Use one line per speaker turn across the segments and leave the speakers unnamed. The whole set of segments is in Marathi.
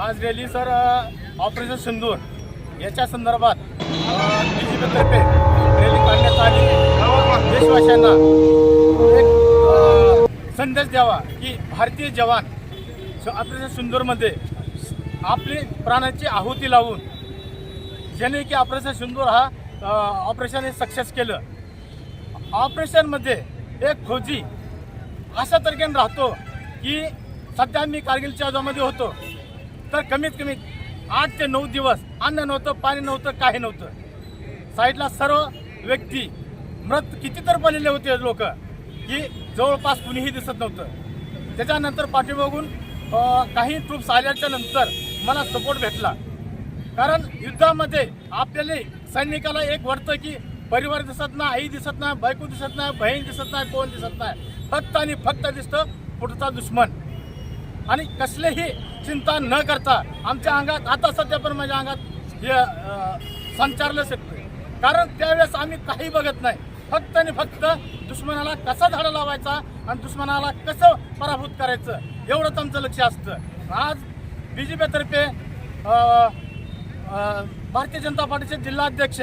आज रॅली सर ऑपरेशन सिंदूर. याच्या संदर्भात बी जे पीतर्फे रॅली काढण्यात आली. देशवासियांना एक संदेश द्यावा की भारतीय जवान ऑपरेशन सिंदूरमध्ये आपली प्राणाची आहुती लावून ज्याने की ऑपरेशन सिंदूर हा ऑपरेशन हे सक्सेस केलं. ऑपरेशनमध्ये एक फौजी अशा तर्केन राहतो की सध्या मी कारगिलच्या जॉबमध्ये होतो. तर कमीत कमी आठ ते नऊ दिवस अन्न नव्हतं पाणी नव्हतं काही नव्हतं. साईडला सर्व व्यक्ती मृत किती तर बनलेले होते लोक की जवळपास कुणीही दिसत नव्हतं. त्याच्यानंतर पाठीमागून काही ट्रूप्स आल्याच्यानंतर मला सपोर्ट भेटला. कारण युद्धामध्ये आपल्याला सैनिकाला एक वाटतं की परिवार दिसत नाही आई दिसत नाही बायको दिसत नाही बहीण दिसत नाही कोण दिसत नाही. फक्त आणि फक्त दिसतं पुढचा दुश्मन. आणि कसलेही चिंता न करता आमच्या अंगात आता सध्या पण माझ्या अंगात हे संचारलं शकतं कारण त्यावेळेस आम्ही काही बघत नाही. फक्त आणि फक्त दुश्मनाला कसा झाडं लावायचा आणि दुश्मनाला कसं पराभूत करायचं एवढंच आमचं लक्ष असतं. आज बी जे पीतर्फे भारतीय जनता पार्टीचे जिल्हाध्यक्ष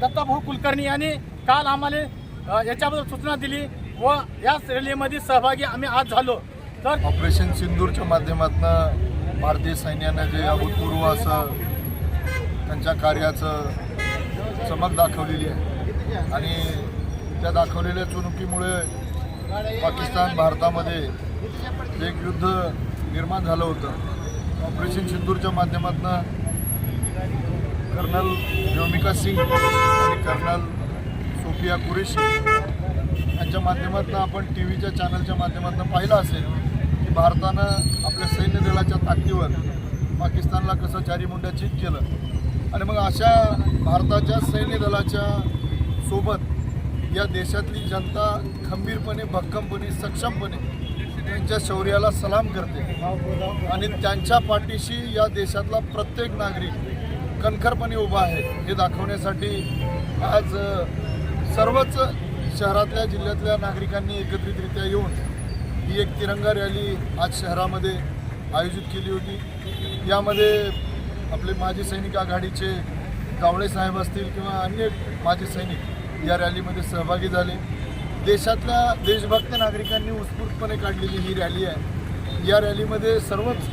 दत्ताभाऊ कुलकर्णी यांनी काल आम्हाला याच्याबद्दल सूचना दिली व याच रॅलीमध्ये सहभागी आम्ही आज झालो.
ऑपरेशन सिंदूरच्या माध्यमातून भारतीय सैन्यानं जे अभूतपूर्व असं त्यांच्या कार्याचं चमक दाखवलेली आहे. आणि त्या दाखवलेल्या चुणुकीमुळे पाकिस्तान भारतामध्ये एक युद्ध निर्माण झालं होतं ऑपरेशन सिंदूरच्या माध्यमातून कर्नल व्योमिका सिंग आणि कर्नल सोफिया कुरेशी यांच्या माध्यमातून आपण टी व्हीच्या चॅनलच्या माध्यमातून पाहिलं असेल की भारतानं आपल्या सैन्य दलाच्या ताकदीवर पाकिस्तानला कसं चारीमुंड्याचित केलं. आणि मग अशा भारताच्या सैन्य दलाच्या सोबत या देशातली जनता खंबीरपणे भक्कमपणे सक्षमपणे त्यांच्या शौर्याला सलाम करते. आणि त्यांच्या पाठीशी या देशातला प्रत्येक नागरिक कणखरपणे उभा आहे हे दाखवण्यासाठी आज सर्वच शहरातल्या जिल्ह्यातल्या नागरिकांनी एकत्रितरित्या येऊन ही एक तिरंगा रॅली आज शहरामध्ये आयोजित केली होती. यामध्ये आपले माजी सैनिक आघाडीचे कावळे साहेब असतील किंवा अन्य माजी सैनिक या रॅलीमध्ये सहभागी झाले. देशातल्या देशभक्त नागरिकांनी उत्स्फूर्तपणे काढलेली ही रॅली आहे. या रॅलीमध्ये सर्वच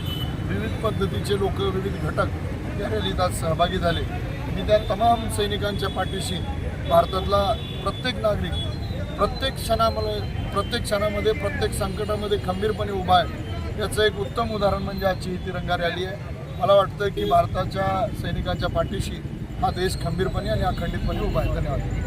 विविध पद्धतीचे लोक विविध घटक या रॅलीत आज सहभागी झाले. मी त्या तमाम सैनिकांच्या पाठीशी भारतातला प्रत्येक नागरिक प्रत्येक क्षणामध्ये प्रत्येक क्षणामध्ये प्रत्येक संकटामध्ये खंबीरपणे उभा आहे. याचं एक उत्तम उदाहरण म्हणजे आजची ही तिरंगा रॅली आहे. मला वाटतं की भारताच्या सैनिकांच्या पाठीशी हा देश खंबीरपणे आणि अखंडितपणे उभा आहे. धन्यवाद.